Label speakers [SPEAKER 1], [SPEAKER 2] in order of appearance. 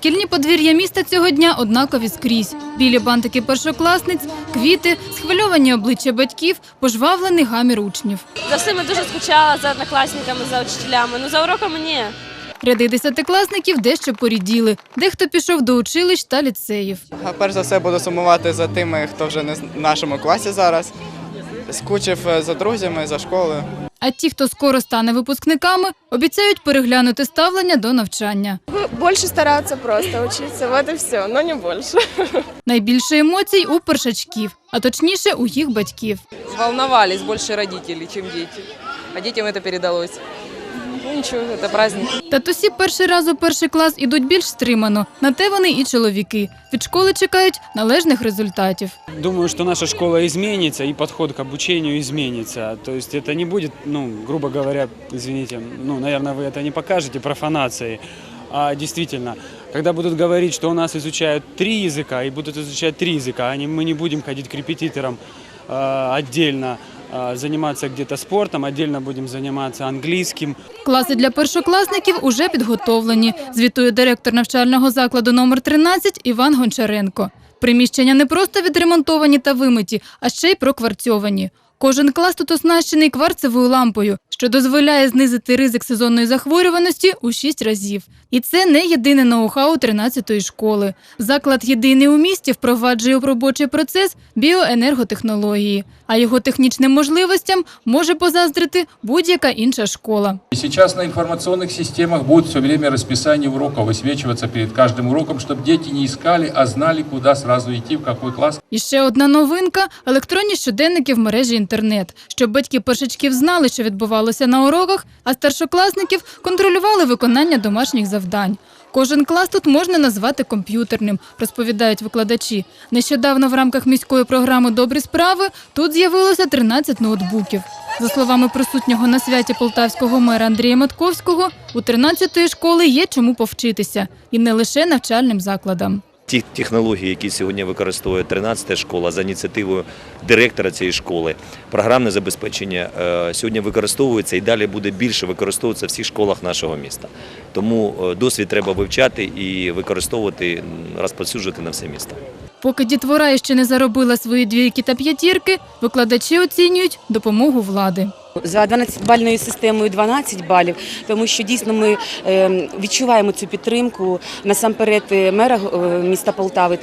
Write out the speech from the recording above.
[SPEAKER 1] Шкільні подвір'я міста цього дня однакові скрізь. Білі бантики першокласниць, квіти, схвильовані обличчя батьків, пожвавлений гамір учнів.
[SPEAKER 2] За всіми дуже скучала за однокласниками, за учителями. Ну за уроками ні.
[SPEAKER 1] Ряди десятикласників дещо поріділи. Дехто пішов до училищ та ліцеїв.
[SPEAKER 3] А перш за все буду сумувати за тими, хто вже не в нашому класі зараз. Скучив е, за друзями, за школою.
[SPEAKER 1] А ті, хто скоро стане випускниками, обіцяють переглянути ставлення до навчання.
[SPEAKER 4] Больше старатися просто вчитися, вот і все, але не больше.
[SPEAKER 1] Найбільше емоцій у першачків, а точніше у їх батьків.
[SPEAKER 5] волновались больше батьки, ніж діти. А дітям це передалось. Ну ничего, это праздник.
[SPEAKER 1] Татусі перший раз у перший клас ідуть більш стримано. На те вони і чоловіки. Від школи чекають належних результатів.
[SPEAKER 6] Думаю, что наша школа изменится и подход к обучению изменится. То есть это не будет, ну, грубо говоря, извините, ну, наверное, вы это не покажете профанацией. А действительно, когда будут говорить, что у нас изучают три языка и будут изучать три языка, они, мы не будем ходить к репетиторам э, отдельно, э, заниматься где-то спортом, отдельно будем заниматься английским.
[SPEAKER 1] Класи для першокласників уже підготовлені, звітує директор навчального закладу номер 13 Іван Гончаренко. Приміщення не просто відремонтовані та вимиті, а ще й прокварцьовані. Кожен клас тут оснащений кварцевою лампою, що дозволяє знизити ризик сезонної захворюваності у 6 разів. І це не єдине ноу-хау 13-ї школи. Заклад єдиний у місті впроваджує у робочий процес біоенерготехнології, а його технічним можливостям може позаздрити будь-яка інша школа.
[SPEAKER 7] И сейчас на информационных системах будет все время расписание уроков высвечиваться перед каждым уроком, чтобы дети не искали, а знали, куда сразу идти, в какой класс.
[SPEAKER 1] І ще одна новинка – електронні щоденники в мережі інтернет, щоб батьки першачків знали, що відбувалося на уроках, а старшокласників контролювали виконання домашніх завдань. Кожен клас тут можна назвати комп'ютерним, розповідають викладачі. Нещодавно в рамках міської програми «Добрі справи» тут з'явилося 13 ноутбуків. За словами присутнього на святі полтавського мера Андрія Матковського, у 13-ї школи є чому повчитися. І не лише навчальним закладам.
[SPEAKER 8] Ті технології, які сьогодні використовує 13 школа за ініціативою директора цієї школи, програмне забезпечення е, сьогодні використовується і далі буде більше використовуватися в всіх школах нашого міста. Тому е, досвід треба вивчати і використовувати, розповсюджувати на все місто.
[SPEAKER 1] Поки дітвора ще не заробила свої двійки та п'ятірки, викладачі оцінюють допомогу влади.
[SPEAKER 9] За 12-бальною системою 12 балів, тому що дійсно ми е, відчуваємо цю підтримку насамперед е, мера е, міста Полтави.